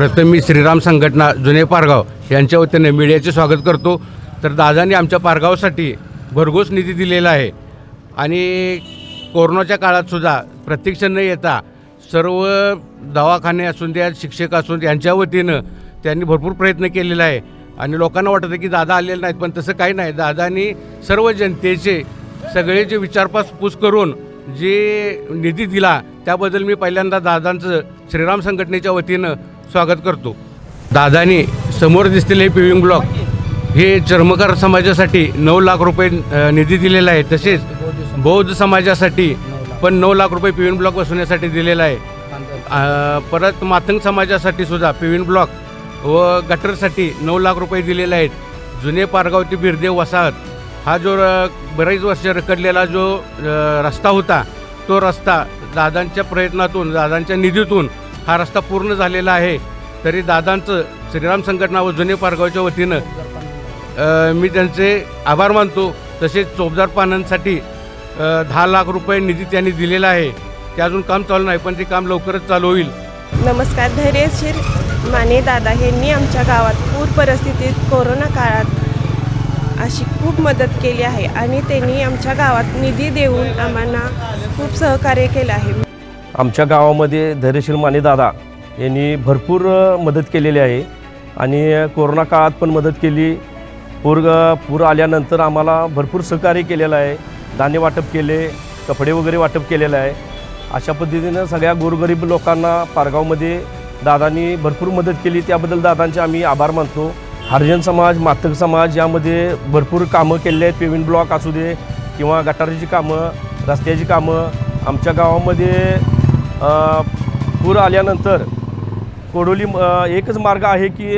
प्रथम मी श्रीराम संघटना जुने पारगाव यांच्या वतीने मीडियाचे स्वागत करतो. तर दादांनी आमच्या पारगावसाठी भरघोस निधी दिलेला आहे. आणि कोरोनाच्या काळातसुद्धा प्रत्यक्ष न येता सर्व दवाखाने असून द्या शिक्षक असून यांच्या वतीनं त्यांनी भरपूर प्रयत्न केलेला आहे. आणि लोकांना वाटतं की दादा आलेले नाहीत पण तसं काही नाही. दादांनी सर्व जनतेचे सगळे जे विचारपास पूस करून जे निधी दिला त्याबद्दल मी पहिल्यांदा दादांचं श्रीराम संघटनेच्या वतीनं स्वागत करतो. दादाने समोर दिसलेले पिविंग ब्लॉक हे चर्मकार समाजासाठी नऊ लाख रुपये निधी दिलेला आहे. तसेच बौद्ध समाजासाठी पण नऊ लाख रुपये पिविन ब्लॉक बसवण्यासाठी दिलेला आहे. परत मातंग समाजासाठी सुद्धा पिविन ब्लॉक व गटरसाठी नऊ लाख रुपये दिलेले आहेत. जुने पारगाव ते बिरदेव वसाहत हा जो बरेच वर्ष रखडलेला जो रस्ता होता तो रस्ता दादांच्या प्रयत्नातून दादांच्या निधीतून हा रस्ता पूर्ण झालेला आहे तरी दादांचं श्रीराम संघटना व जुने पारगावच्या वतीनं मी त्यांचे आभार मानतो. तसेच चोपदार पानांसाठी दहा लाख रुपये निधी त्यांनी दिलेला आहे. ते अजून काम चालू नाही पण ते काम लवकरच चालू होईल. नमस्कार धैर्यशीर माने दादा यांनी आमच्या गावात पूर परिस्थितीत कोरोना काळात अशी खूप मदत केली आहे आणि त्यांनी आमच्या गावात निधी देऊन आम्हाला खूप सहकार्य केलं आहे. आमच्या गावामध्ये धैर्यशील माने दादा यांनी भरपूर मदत केलेली आहे. आणि कोरोना काळात पण मदत केली. पूर पूर आल्यानंतर आम्हाला भरपूर सहकार्य केलेलं आहे. धान्य वाटप केले कपडे वगैरे वाटप केलेलं आहे. अशा पद्धतीनं सगळ्या गोरगरीब लोकांना पारगावमध्ये दादांनी भरपूर मदत केली. त्याबद्दल दादांचे आम्ही आभार मानतो. हरिजन समाज मातक समाज यामध्ये भरपूर कामं केलेली आहेत. पेविन ब्लॉक असू दे किंवा गटारीची कामं रस्त्याची कामं. आमच्या गावामध्ये पूर आल्यानंतर कोडोली एकच मार्ग आहे की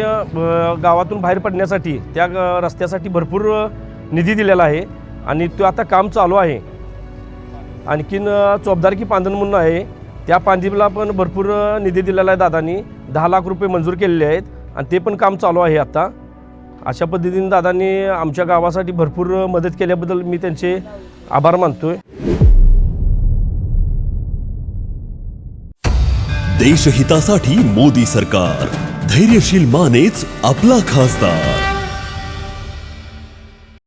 गावातून बाहेर पडण्यासाठी त्या रस्त्यासाठी भरपूर निधी दिलेला आहे आणि तो आता काम चालू आहे. आणखीन चोपदारकी पांधन म्हणून आहे. त्या पांधीला पण भरपूर निधी दिलेला आहे दादांनी. दहा लाख रुपये मंजूर केलेले आहेत आणि ते पण काम चालू आहे आता. अशा पद्धतीने दादांनी आमच्या गावासाठी भरपूर मदत केल्याबद्दल मी त्यांचे आभार मानतो आहे देशहितासाठी मोदी सरकार. धैर्यशील मानेच आपला खासदार.